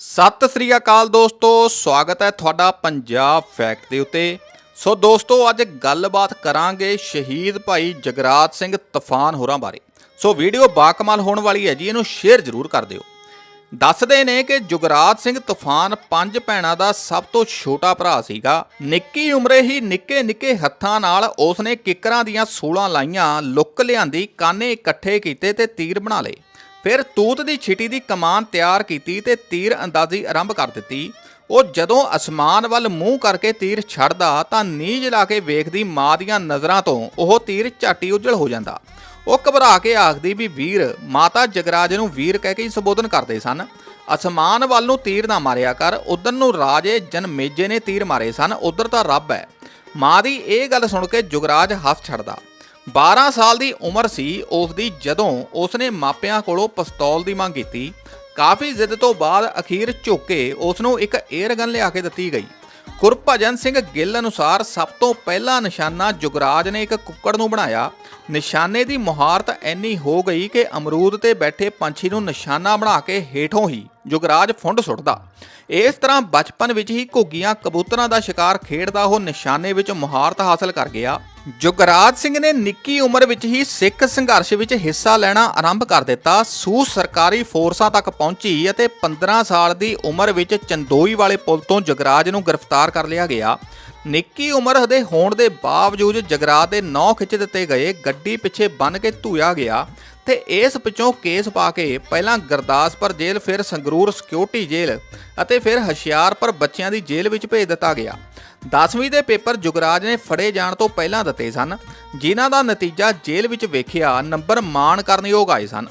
ਸਤਿ ਸ੍ਰੀ ਅਕਾਲ ਦੋਸਤੋ, ਸਵਾਗਤ ਹੈ ਤੁਹਾਡਾ ਪੰਜਾਬ ਫੈਕਟ ਦੇ ਉੱਤੇ। ਸੋ ਦੋਸਤੋ, ਅੱਜ ਗੱਲਬਾਤ ਕਰਾਂਗੇ ਸ਼ਹੀਦ ਭਾਈ ਜਗਰਾਜ ਸਿੰਘ ਤੂਫਾਨ ਹੋਰਾਂ ਬਾਰੇ। ਸੋ ਵੀਡੀਓ ਬਾਕਮਾਲ ਹੋਣ ਵਾਲੀ ਹੈ ਜੀ, ਇਹਨੂੰ ਸ਼ੇਅਰ ਜ਼ਰੂਰ ਕਰ ਦਿਓ। ਦੱਸਦੇ ਨੇ ਕਿ ਜੁਗਰਾਜ ਸਿੰਘ ਤੂਫਾਨ ਪੰਜ ਭੈਣਾਂ ਦਾ ਸਭ ਤੋਂ ਛੋਟਾ ਭਰਾ ਸੀਗਾ। ਨਿੱਕੀ ਉਮਰੇ ਹੀ ਨਿੱਕੇ ਨਿੱਕੇ ਹੱਥਾਂ ਨਾਲ ਉਸਨੇ ਕਿੱਕਰਾਂ ਦੀਆਂ 16 ਲਾਈਆਂ, ਲੁੱਕ ਲਿਆਂਦੀ, ਕਾਨੇ ਇਕੱਠੇ ਕੀਤੇ ਤੇ ਤੀਰ ਬਣਾ ਲਏ। ਫਿਰ ਤੂਤ ਦੀ ਛਿਟੀ ਦੀ ਕਮਾਨ ਤਿਆਰ ਕੀਤੀ ਤੇ ਤੀਰ ਅੰਦਾਜ਼ੀ ਆਰੰਭ ਕਰ ਦਿੱਤੀ। ਉਹ ਜਦੋਂ ਅਸਮਾਨ ਵੱਲ ਮੂੰਹ ਕਰਕੇ ਤੀਰ ਛੱਡਦਾ ਤਾਂ ਨੀਝ ਲਾ ਕੇ ਵੇਖਦੀ ਮਾਂ ਦੀਆਂ ਨਜ਼ਰਾਂ ਤੋਂ ਉਹ ਤੀਰ ਝਾਟੀ ਉਜਲ ਹੋ ਜਾਂਦਾ। ਉਹ ਘਬਰਾ ਕੇ ਆਖਦੀ ਵੀ ਵੀਰ, ਮਾਤਾ ਜਗਰਾਜ ਨੂੰ ਵੀਰ ਕਹਿ ਕੇ ਹੀ ਸੰਬੋਧਨ ਕਰਦੇ ਸਨ। ਅਸਮਾਨ ਵੱਲ ਨੂੰ ਤੀਰ ਨਾ ਮਾਰਿਆ ਕਰ, ਉਧਰ ਨੂੰ ਰਾਜੇ ਜਨਮੇਜੇ ਨੇ ਤੀਰ ਮਾਰੇ ਸਨ, ਉਧਰ ਤਾਂ ਰੱਬ ਹੈ। ਮਾਂ ਦੀ ਇਹ ਗੱਲ ਸੁਣ ਕੇ ਜੁਗਰਾਜ ਹੱਸ ਛੱਡਦਾ। 12 ਸਾਲ ਦੀ ਉਮਰ ਸੀ ਉਸ ਦੀ ਜਦੋਂ ਉਸਨੇ ਮਾਪਿਆਂ ਕੋਲੋਂ ਪਿਸਤੌਲ ਦੀ ਮੰਗ ਕੀਤੀ, ਕਾਫੀ ਜ਼ਿੱਦ ਤੋਂ ਬਾਅਦ ਅਖੀਰ ਝੁੱਕ ਕੇ ਉਸ ਨੂੰ ਇੱਕ 에ਅਰ ਗਨ ਲਿਆ ਕੇ ਦਿੱਤੀ ਗਈ। ਗੁਰਭਜਨ ਸਿੰਘ ਗਿੱਲ ਅਨੁਸਾਰ ਸਭ ਤੋਂ ਪਹਿਲਾ ਨਿਸ਼ਾਨਾ ਜੁਗਰਾਜ ਨੇ ਇੱਕ ਕੁੱਕੜ ਨੂੰ ਬਣਾਇਆ। ਨਿਸ਼ਾਨੇ ਦੀ ਮੁਹਾਰਤ ਐਨੀ ਹੋ ਗਈ ਕਿ ਅਮਰੂਦ ਤੇ ਬੈਠੇ ਪੰਛੀ ਨੂੰ ਨਿਸ਼ਾਨਾ ਬਣਾ ਕੇ ਹੇਠੋਂ ਹੀ ਜੁਗਰਾਜ ਫੁੰਡ ਸੁੱਟਦਾ। ਇਸ ਤਰ੍ਹਾਂ ਬਚਪਨ ਵਿੱਚ ਹੀ ਘੁੱਗੀਆਂ ਕਬੂਤਰਾਂ ਦਾ ਸ਼ਿਕਾਰ ਖੇਡਦਾ ਉਹ ਨਿਸ਼ਾਨੇ ਵਿੱਚ ਮੁਹਾਰਤ ਹਾਸਲ ਕਰ ਗਿਆ। ਜੁਗਰਾਜ ਸਿੰਘ ਨੇ ਨਿੱਕੀ ਉਮਰ ਵਿੱਚ ਹੀ ਸਿੱਖ ਸੰਘਰਸ਼ ਵਿੱਚ ਹਿੱਸਾ ਲੈਣਾ ਆਰੰਭ ਕਰ ਦਿੱਤਾ। ਸੂ ਸਰਕਾਰੀ ਫੋਰਸਾਂ ਤੱਕ ਪਹੁੰਚੀ ਅਤੇ 15 ਸਾਲ ਦੀ ਉਮਰ ਵਿੱਚ ਚੰਦੋਈ ਵਾਲੇ ਪੁਲ ਤੋਂ ਜੁਗਰਾਜ ਨੂੰ ਗ੍ਰਿਫਤਾਰ ਕਰ ਲਿਆ ਗਿਆ। ਨਿੱਕੀ ਉਮਰ ਦੇ ਹੋਣ ਦੇ ਬਾਵਜੂਦ ਜਗਰਾਜ ਦੇ ਨੌ ਖਿੱਚ ਦਿੱਤੇ ਗਏ, ਗੱਡੀ ਪਿੱਛੇ ਬੰਨ ਕੇ ਧੂਇਆ ਗਿਆ ਤੇ ਇਸ ਪਿੱਛੋਂ ਕੇਸ ਪਾ ਕੇ ਪਹਿਲਾਂ ਗੁਰਦਾਸਪੁਰ ਜੇਲ੍ਹ, ਫਿਰ ਸੰਗਰੂਰ ਸਿਕਿਉਰਿਟੀ ਜੇਲ੍ਹ ਅਤੇ ਫਿਰ ਹੁਸ਼ਿਆਰਪੁਰ ਬੱਚਿਆਂ ਦੀ ਜੇਲ੍ਹ ਵਿੱਚ ਭੇਜ ਦਿੱਤਾ ਗਿਆ। 10ਵੀਂ ਦੇ ਪੇਪਰ ਜੁਗਰਾਜ ਨੇ ਫੜੇ ਜਾਣ ਤੋਂ ਪਹਿਲਾਂ ਦਿੱਤੇ ਸਨ, ਜਿਨ੍ਹਾਂ ਦਾ ਨਤੀਜਾ ਜੇਲ੍ਹ ਵਿੱਚ ਵੇਖਿਆ ਨੰਬਰ ਮਾਣ ਕਰਨਯੋਗ ਆਏ ਸਨ।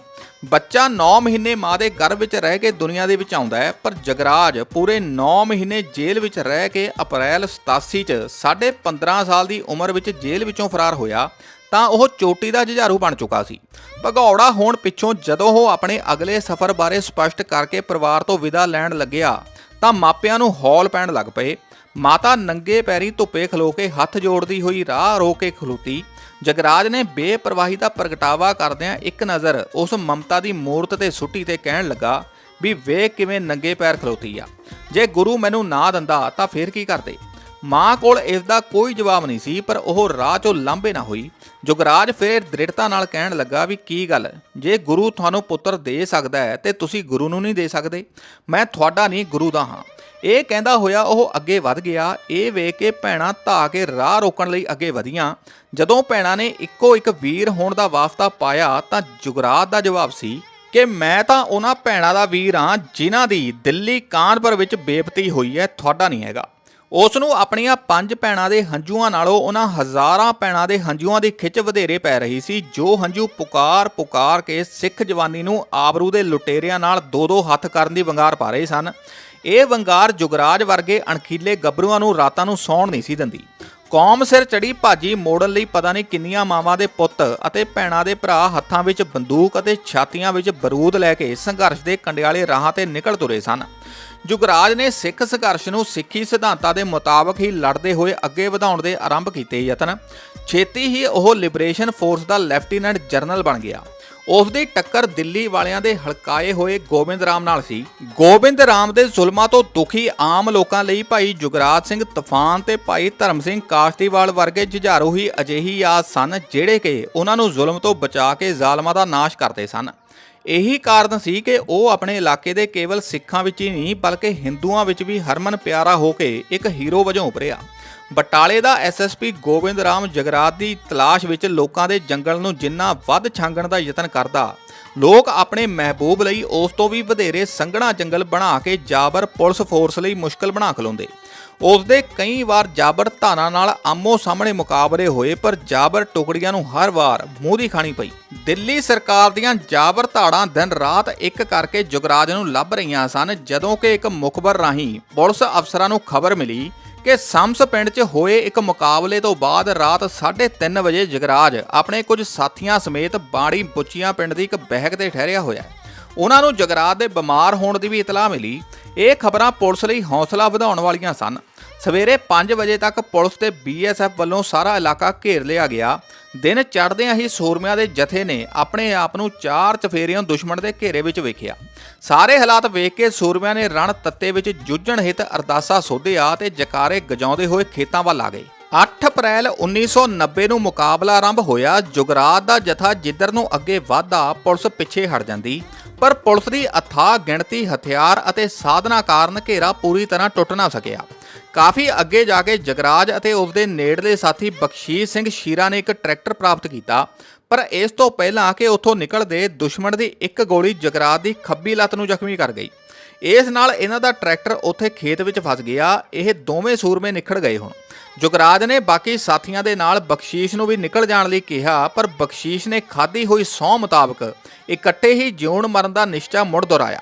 ਬੱਚਾ 9 ਮਹੀਨੇ ਮਾਂ ਦੇ ਗਰਭ ਵਿੱਚ ਰਹਿ ਕੇ ਦੁਨੀਆ ਦੇ ਵਿੱਚ ਆਉਂਦਾ ਹੈ, ਪਰ ਜਗਰਾਜ ਪੂਰੇ 9 ਮਹੀਨੇ ਜੇਲ੍ਹ ਵਿੱਚ ਰਹਿ ਕੇ ਅਪ੍ਰੈਲ 87 ਚ ਸਾਢੇ 15 ਸਾਲ ਦੀ ਉਮਰ ਵਿੱਚ ਜੇਲ੍ਹ ਵਿੱਚੋਂ ਫਰਾਰ ਹੋਇਆ, ਤਾਂ ਉਹ ਚੋਟੀ ਦਾ ਜੁਝਾਰੂ ਬਣ ਚੁੱਕਾ ਸੀ। ਭਗੌੜਾ ਹੋਣ ਪਿੱਛੋਂ ਜਦੋਂ ਉਹ ਆਪਣੇ ਅਗਲੇ ਸਫ਼ਰ ਬਾਰੇ ਸਪਸ਼ਟ ਕਰਕੇ ਪਰਿਵਾਰ ਤੋਂ ਵਿਦਾ ਲੈਣ ਲੱਗਿਆ, ਤਾਂ ਮਾਪਿਆਂ ਨੂੰ ਹੌਲ ਪੈਣ ਲੱਗ ਪਏ। ਮਾਤਾ ਨੰਗੇ ਪੈਰੀ ਧੁੱਪੇ ਖਲੋ ਕੇ ਹੱਥ ਜੋੜਦੀ ਹੋਈ ਰਾਹ ਰੋ ਕੇ ਖਲੋਤੀ। ਜਗਰਾਜ ਨੇ ਬੇਪਰਵਾਹੀ ਦਾ ਪ੍ਰਗਟਾਵਾ ਕਰਦਿਆਂ ਇੱਕ ਨਜ਼ਰ ਉਸ ਮਮਤਾ ਦੀ ਮੂਰਤ ਤੇ ਸੁੱਟੀ ਤੇ ਕਹਿਣ ਲੱਗਾ ਵੀ ਵੇ ਕਿਵੇਂ ਨੰਗੇ ਪੈਰ ਖਲੋਤੀ ਆ। ਜੇ ਗੁਰੂ ਮੈਨੂੰ ਨਾ ਦਿੰਦਾ ਤਾਂ ਫੇਰ ਕੀ ਕਰਦੇ? ਮਾਂ ਕੋਲ ਇਸ ਦਾ ਕੋਈ ਜਵਾਬ ਨਹੀਂ ਸੀ, ਪਰ ਉਹ ਰਾਹ ਚੋਂ ਲਾਂਭੇ ਨਾ ਹੋਈ। ਜੁਗਰਾਜ ਫੇਰ ਦ੍ਰਿੜਤਾ ਨਾਲ ਕਹਿਣ ਲੱਗਾ ਵੀ ਕੀ ਗੱਲ? ਜੇ ਗੁਰੂ ਤੁਹਾਨੂੰ ਪੁੱਤਰ ਦੇ ਸਕਦਾ ਹੈ ਤੇ ਤੁਸੀਂ ਗੁਰੂ ਨੂੰ ਨਹੀਂ ਦੇ ਸਕਦੇ। ਮੈਂ ਤੁਹਾਡਾ ਨਹੀਂ ਗੁਰੂ ਦਾ ਹਾਂ। ਇਹ ਕਹਿੰਦਾ ਹੋਇਆ ਉਹ ਅੱਗੇ ਵੱਧ ਗਿਆ, ਇਹ ਵੇਖ ਕੇ ਭੈਣਾਂ ਧਾ ਕੇ ਰਾਹ ਰੋਕਣ ਲਈ ਅੱਗੇ ਵਧੀਆਂ। ਜਦੋਂ ਭੈਣਾਂ ਨੇ ਇੱਕੋ ਇੱਕ ਵੀਰ ਹੋਣ ਦਾ ਵਾਸਤਾ ਪਾਇਆ ਤਾਂ ਜੁਗਰਾਤ ਦਾ ਜਵਾਬ ਸੀ ਕਿ ਮੈਂ ਤਾਂ ਉਹਨਾਂ ਭੈਣਾਂ ਦਾ ਵੀਰ ਹਾਂ ਜਿਨ੍ਹਾਂ ਦੀ ਦਿੱਲੀ ਕਾਨਪੁਰ ਵਿੱਚ ਬੇਪਤੀ ਹੋਈ ਹੈ, ਤੁਹਾਡਾ ਨਹੀਂ ਹੈਗਾ। ਉਸ ਨੂੰ ਆਪਣੀਆਂ ਪੰਜ ਭੈਣਾਂ ਦੇ ਹੰਝੂਆਂ ਨਾਲੋਂ ਉਹਨਾਂ ਹਜ਼ਾਰਾਂ ਭੈਣਾਂ ਦੇ ਹੰਝੂਆਂ ਦੀ ਖਿੱਚ ਵਧੇਰੇ ਪੈ ਰਹੀ ਸੀ, ਜੋ ਹੰਝੂ ਪੁਕਾਰ ਪੁਕਾਰ ਕੇ ਸਿੱਖ ਜਵਾਨੀ ਨੂੰ ਆਬਰੂ ਦੇ ਲੁਟੇਰਿਆਂ ਨਾਲ ਦੋ ਦੋ ਹੱਥ ਕਰਨ ਦੀ ਵੰਗਾਰ ਪਾ ਰਹੇ ਸਨ। ਇਹ ਵੰਗਾਰ ਜੁਗਰਾਜ ਵਰਗੇ ਅਣਖੀਲੇ ਗੱਭਰੂਆਂ ਨੂੰ ਰਾਤਾਂ ਨੂੰ ਸੌਣ ਨਹੀਂ ਸੀ ਦਿੰਦੀ। ਕੌਮ ਸਿਰ ਚੜੀ ਭਾਜੀ ਮੋੜਨ ਲਈ ਪਤਾ ਨਹੀਂ ਕਿੰਨੀਆਂ ਮਾਵਾਂ ਦੇ ਪੁੱਤ ਅਤੇ ਭੈਣਾਂ ਦੇ ਭਰਾ ਹੱਥਾਂ ਵਿੱਚ ਬੰਦੂਕ ਅਤੇ ਛਾਤੀਆਂ ਵਿੱਚ ਬਰੂਦ ਲੈ ਕੇ ਸੰਘਰਸ਼ ਦੇ ਕੰਡਿਆਲੇ ਰਾਹਾਂ ਤੇ ਨਿਕਲ ਤੁਰੇ ਸਨ। ਜੁਗਰਾਜ ਨੇ ਸਿੱਖ ਸੰਘਰਸ਼ ਨੂੰ ਸਿੱਖੀ ਸਿਧਾਂਤਾਂ ਦੇ ਮੁਤਾਬਕ ਹੀ ਲੜਦੇ ਹੋਏ ਅੱਗੇ ਵਧਾਉਣ ਦੇ ਆਰੰਭ ਕੀਤੇ ਯਤਨ। ਛੇਤੀ ਹੀ ਉਹ ਲਿਬਰੇਸ਼ਨ ਫੋਰਸ ਦਾ ਲੈਫਟੀਨੈਂਟ ਜਨਰਲ ਬਣ ਗਿਆ। ਉਸ ਦੀ ਟੱਕਰ ਦਿੱਲੀ ਵਾਲਿਆਂ ਦੇ ਹਲਕਾਏ ਹੋਏ ਗੋਬਿੰਦ ਰਾਮ ਨਾਲ ਸੀ। ਗੋਬਿੰਦ ਰਾਮ ਦੇ ਜ਼ੁਲਮਾਂ ਤੋਂ ਦੁਖੀ ਆਮ ਲੋਕਾਂ ਲਈ ਭਾਈ ਜੁਗਰਾਜ ਸਿੰਘ ਤੂਫਾਨ ਤੇ ਭਾਈ ਧਰਮ ਸਿੰਘ ਕਾਸ਼ਤੀਵਾਲ ਵਰਗੇ ਜੁਝਾਰੂ ਹੀ ਅਜਿਹੀ ਆਸ ਸਨ ਜਿਹੜੇ ਕਿ ਉਹਨਾਂ ਨੂੰ ਜ਼ੁਲਮ ਤੋਂ ਬਚਾ ਕੇ ਜ਼ਾਲਮਾਂ ਦਾ ਨਾਸ਼ ਕਰਦੇ ਸਨ। ਇਹੀ ਕਾਰਨ ਸੀ ਕਿ ਉਹ ਆਪਣੇ ਇਲਾਕੇ ਦੇ ਕੇਵਲ ਸਿੱਖਾਂ ਵਿੱਚ ਹੀ ਨਹੀਂ, ਬਲਕਿ ਹਿੰਦੂਆਂ ਵਿੱਚ ਵੀ ਹਰਮਨ ਪਿਆਰਾ ਹੋ ਕੇ ਇੱਕ ਹੀਰੋ ਵਜੋਂ ਉੱਭਰਿਆ। ਬਟਾਲੇ ਦਾ ਐਸਐਸਪੀ ਗੋਬਿੰਦ ਰਾਮ ਜਗਰਾਤ ਦੀ ਤਲਾਸ਼ ਵਿੱਚ ਲੋਕਾਂ ਦੇ ਜੰਗਲ ਨੂੰ ਜਿੰਨਾ ਵੱਧ ਛਾਂਗਣ ਦਾ ਯਤਨ ਕਰਦਾ, ਲੋਕ ਆਪਣੇ ਮਹਿਬੂਬ ਲਈ ਉਸ ਤੋਂ ਵੀ ਵਧੇਰੇ ਸੰਘਣਾ ਜੰਗਲ ਬਣਾ ਕੇ ਜਾਬਰ ਪੁਲਿਸ ਫੋਰਸ ਲਈ ਮੁਸ਼ਕਲ ਬਣਾ ਖਲੋਂਦੇ। ਉਸ ਦੇ ਕਈ ਵਾਰ ਜਾਬਰ ਧਾਰਾਂ ਨਾਲ ਆਮੋ ਸਾਹਮਣੇ ਮੁਕਾਬਲੇ ਹੋਏ, ਪਰ ਜਾਬਰ ਟੁਕੜੀਆਂ ਨੂੰ ਹਰ ਵਾਰ ਮੂੰਹ ਦੀ ਖਾਣੀ ਪਈ। ਦਿੱਲੀ ਸਰਕਾਰ ਦੀਆਂ ਜਾਬਰ ਧਾੜਾਂ ਦਿਨ ਰਾਤ ਇੱਕ ਕਰਕੇ ਜੁਗਰਾਜ ਨੂੰ ਲੱਭ ਰਹੀਆਂ ਸਨ, ਜਦੋਂ ਕਿ ਇੱਕ ਮੁਖਬਰ ਰਾਹੀਂ ਪੁਲਿਸ ਅਫਸਰਾਂ ਨੂੰ ਖਬਰ ਮਿਲੀ ਕਿ ਸੰਮਸ ਪਿੰਡ 'ਚ ਹੋਏ ਇੱਕ ਮੁਕਾਬਲੇ ਤੋਂ ਬਾਅਦ ਰਾਤ 3:30 ਵਜੇ ਜਗਰਾਜ ਆਪਣੇ ਕੁਝ ਸਾਥੀਆਂ ਸਮੇਤ ਬਾੜੀ ਬੁੱਚੀਆਂ ਪਿੰਡ ਦੀ ਇੱਕ ਬਹਿਕ ਤੇ ਠਹਿਰਿਆ ਹੋਇਆ ਹੈ। ਉਹਨਾਂ ਨੂੰ ਜਗਰਾਤ ਦੇ ਬਿਮਾਰ ਹੋਣ ਦੀ ਵੀ ਇਤਲਾਹ ਮਿਲੀ। ਇਹ ਖਬਰਾਂ ਪੁਲਿਸ ਲਈ ਹੌਸਲਾ ਵਧਾਉਣ ਵਾਲੀਆਂ ਸਨ। ਸਵੇਰੇ 5 ਵਜੇ ਤੱਕ ਪੁਲਿਸ ਤੇ ਬੀਐਸਐਫ ਵੱਲੋਂ ਸਾਰਾ ਇਲਾਕਾ ਘੇਰ ਲਿਆ ਗਿਆ। ਦਿਨ ਚੜ੍ਹਦਿਆਂ ਹੀ ਸੂਰਮਿਆਂ ਦੇ ਜਥੇ ਨੇ ਆਪਣੇ ਆਪ ਨੂੰ ਚਾਰ ਚਫੇਰਿਆਂ ਦੁਸ਼ਮਣ ਦੇ ਘੇਰੇ ਵਿੱਚ ਵੇਖਿਆ। ਸਾਰੇ ਹਾਲਾਤ ਵੇਖ ਕੇ ਸੂਰਮਿਆਂ ਨੇ ਰਣ ਤੱਤੇ ਵਿੱਚ ਜੂਝਣ ਹਿਤ ਅਰਦਾਸਾ ਸੋਧਿਆ ਤੇ ਜਕਾਰੇ ਗਜਾਉਂਦੇ ਹੋਏ ਖੇਤਾਂ ਵੱਲ ਆ ਗਏ। 8 ਅਪ੍ਰੈਲ 1990 ਨੂੰ ਮੁਕਾਬਲਾ ਆਰੰਭ ਹੋਇਆ, ਜੁਗਰਾਤ ਦਾ ਜਥਾ ਜਿੱਧਰ ਨੂੰ ਅੱਗੇ ਵਧਦਾ, ਪੁਲਿਸ ਪਿੱਛੇ ਹਟ ਜਾਂਦੀ। ਪਰ ਪੁਲਿਸ ਦੀ ਅਥਾਹ ਗਿਣਤੀ, ਹਥਿਆਰ ਅਤੇ ਸਾਧਨਾ ਕਾਰਨ ਘੇਰਾ ਪੂਰੀ ਤਰ੍ਹਾਂ ਟੁੱਟ ਨਾ ਸਕਿਆ। ਕਾਫੀ ਅੱਗੇ ਜਾ ਕੇ ਜਗਰਾਜ ਅਤੇ ਉਸ ਦੇ ਨੇੜਲੇ ਸਾਥੀ ਬਖਸ਼ੀਸ਼ ਸਿੰਘ ਸ਼ੀਰਾ ਨੇ ਇੱਕ ਟਰੈਕਟਰ ਪ੍ਰਾਪਤ ਕੀਤਾ। ਪਰ ਇਸ ਤੋਂ ਪਹਿਲਾਂ ਕਿ ਉੱਥੋਂ ਨਿਕਲਦੇ ਦੁਸ਼ਮਣ ਦੀ ਇੱਕ ਗੋਲੀ ਜਗਰਾਜ ਦੀ ਖੱਬੀ ਲੱਤ ਨੂੰ ਜ਼ਖਮੀ ਕਰ ਗਈ। ਇਸ ਨਾਲ ਇਹਨਾਂ ਦਾ ਟਰੈਕਟਰ ਉੱਥੇ ਖੇਤ ਵਿੱਚ ਫਸ ਗਿਆ। ਇਹ ਦੋਵੇਂ ਸੂਰਮੇ ਨਿਖੜ ਗਏ ਹੁਣ। ਜੁਗਰਾਜ ਨੇ ਬਾਕੀ ਸਾਥੀਆਂ ਦੇ ਨਾਲ ਬਖਸ਼ੀਸ਼ ਨੂੰ ਵੀ ਨਿਕਲ ਜਾਣ ਲਈ ਕਿਹਾ, ਪਰ ਬਖਸ਼ੀਸ਼ ਨੇ ਖਾਧੀ ਹੋਈ ਸਹੁੰ ਮੁਤਾਬਕ ਇਕੱਠੇ ਹੀ ਜਿਉਣ ਮਰਨ ਦਾ ਨਿਸ਼ਚਾ ਮੁੜ ਦੁਹਰਾਇਆ।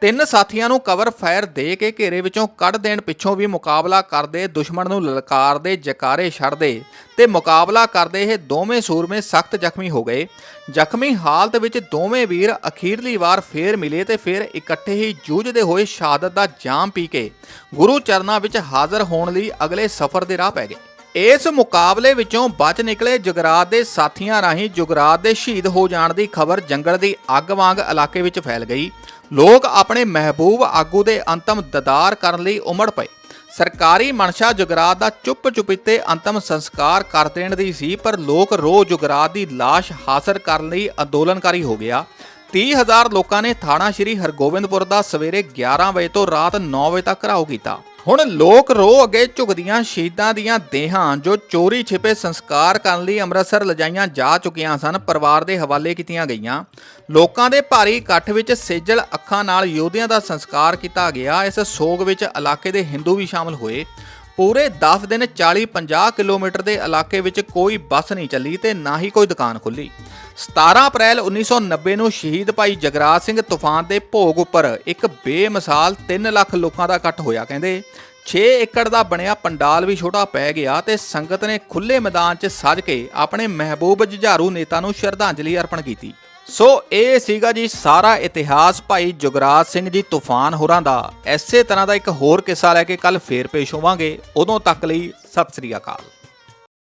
ਤਿੰਨ ਸਾਥੀਆਂ ਨੂੰ ਕਵਰ ਫਾਇਰ ਦੇ ਕੇ ਘੇਰੇ ਵਿੱਚੋਂ ਕੱਢ ਦੇਣ ਪਿੱਛੋਂ ਵੀ ਮੁਕਾਬਲਾ ਕਰਦੇ ਦੁਸ਼ਮਣ ਨੂੰ ਲਲਕਾਰਦੇ, ਜਕਾਰੇ ਛੱਡਦੇ ਤੇ ਮੁਕਾਬਲਾ ਕਰਦੇ ਇਹ ਦੋਵੇਂ ਸੂਰਮੇ ਸਖਤ ਜ਼ਖਮੀ ਹੋ ਗਏ। ਜ਼ਖਮੀ ਹਾਲਤ ਵਿੱਚ ਦੋਵੇਂ ਵੀਰ ਅਖੀਰਲੀ ਵਾਰ ਫੇਰ ਮਿਲੇ ਤੇ ਫਿਰ ਇਕੱਠੇ ਹੀ ਜੂਝਦੇ ਹੋਏ ਸ਼ਹਾਦਤ ਦਾ ਜਾਮ ਪੀ ਕੇ ਗੁਰੂ ਚਰਨਾਂ ਵਿੱਚ ਹਾਜ਼ਰ ਹੋਣ ਲਈ ਅਗਲੇ ਸਫ਼ਰ ਦੇ ਰਾਹ ਪੈ ਗਏ। ਇਸ ਮੁਕਾਬਲੇ ਵਿੱਚੋਂ ਬਚ ਨਿਕਲੇ ਜੁਗਰਾਤ ਦੇ ਸਾਥੀਆਂ ਰਾਹੀਂ ਜੁਗਰਾਤ ਦੇ ਸ਼ਹੀਦ ਹੋ ਜਾਣ ਦੀ ਖਬਰ ਜੰਗਲ ਦੀ ਅੱਗ ਵਾਂਗ ਇਲਾਕੇ ਵਿੱਚ ਫੈਲ ਗਈ। ਲੋਕ ਆਪਣੇ ਮਹਿਬੂਬ ਆਗੂ ਦੇ ਅੰਤਮ ਦਦਾਰ ਕਰਨ ਲਈ ਉਮੜ ਪਏ। ਸਰਕਾਰੀ ਮਨਸ਼ਾ ਜੁਗਰਾਤ ਦਾ ਚੁੱਪ ਚੁਪੀਤੇ ਅੰਤਮ ਸੰਸਕਾਰ ਕਰ ਦੇਣ ਦੀ ਸੀ, ਪਰ ਲੋਕ ਰੋ ਜੁਗਰਾਤ ਦੀ ਲਾਸ਼ ਹਾਸਲ ਕਰਨ ਲਈ ਅੰਦੋਲਨਕਾਰੀ ਹੋ ਗਿਆ। 30000 ਲੋਕਾਂ ਨੇ ਥਾਣਾ ਸ਼੍ਰੀ ਹਰਗੋਬਿੰਦਪੁਰ ਦਾ ਸਵੇਰੇ 11 ਵਜੇ ਤੋਂ ਰਾਤ 9 ਵਜੇ ਤੱਕ ਘਰਾਓ ਕੀਤਾ। ਹੁਣ ਲੋਕ ਰੋ ਅੱਗੇ ਝੁਕਦੀਆਂ ਸ਼ਹੀਦਾਂ ਦੀਆਂ ਦੇਹਾਂ ਜੋ ਚੋਰੀ ਛਿਪੇ ਸੰਸਕਾਰ ਕਰਨ ਲਈ ਅੰਮ੍ਰਿਤਸਰ ਲਿਜਾਈਆਂ ਜਾ ਚੁੱਕੀਆਂ ਸਨ, ਪਰਿਵਾਰ ਦੇ ਹਵਾਲੇ ਕੀਤੀਆਂ ਗਈਆਂ। ਲੋਕਾਂ ਦੇ ਭਾਰੀ ਇਕੱਠ ਵਿੱਚ ਸੇਜਲ ਅੱਖਾਂ ਨਾਲ ਯੋਧਿਆਂ ਦਾ ਸੰਸਕਾਰ ਕੀਤਾ ਗਿਆ। ਇਸ ਸੋਗ ਵਿੱਚ ਇਲਾਕੇ ਦੇ ਹਿੰਦੂ ਵੀ ਸ਼ਾਮਲ ਹੋਏ। ਪੂਰੇ 10 ਦਿਨ 40-50 ਕਿਲੋਮੀਟਰ ਦੇ ਇਲਾਕੇ ਵਿੱਚ ਕੋਈ ਬੱਸ ਨਹੀਂ ਚੱਲੀ ਤੇ ਨਾ ਹੀ ਕੋਈ ਦੁਕਾਨ ਖੁੱਲੀ 17 ਅਪ੍ਰੈਲ 1990 ਨੂੰ ਸ਼ਹੀਦ ਭਾਈ ਜਗਰਾਜ ਸਿੰਘ ਤੂਫਾਨ ਦੇ ਭੋਗ ਉੱਪਰ ਇੱਕ ਬੇਮਿਸਾਲ 3 ਲੱਖ ਲੋਕਾਂ ਦਾ ਇਕੱਠ ਹੋਇਆ, ਕਹਿੰਦੇ। 6 ਏਕੜ ਦਾ ਬਣਿਆ ਪੰਡਾਲ ਵੀ ਛੋਟਾ ਪੈ ਗਿਆ ਤੇ ਸੰਗਤ ਨੇ ਖੁੱਲੇ ਮੈਦਾਨ 'ਚ ਸੱਜ ਕੇ ਆਪਣੇ ਮਹਿਬੂਬ ਜੁਝਾਰੂ ਨੇਤਾ ਨੂੰ ਸ਼ਰਧਾਂਜਲੀ ਅਰਪਣ ਕੀਤੀ। ਸੋ ਇਹ ਸੀਗਾ ਜੀ ਸਾਰਾ ਇਤਿਹਾਸ ਭਾਈ ਜੁਗਰਾਜ ਸਿੰਘ ਜੀ ਤੂਫਾਨ ਹੋਰਾਂ ਦਾ। ਐਸੇ ਤਰ੍ਹਾਂ ਦਾ ਇੱਕ ਹੋਰ ਕਿੱਸਾ ਲੈ ਕੇ ਕੱਲ ਫੇਰ ਪੇਸ਼ ਹੋਵਾਂਗੇ। ਉਦੋਂ ਤੱਕ ਲਈ ਸਤਿ ਸ੍ਰੀ ਅਕਾਲ।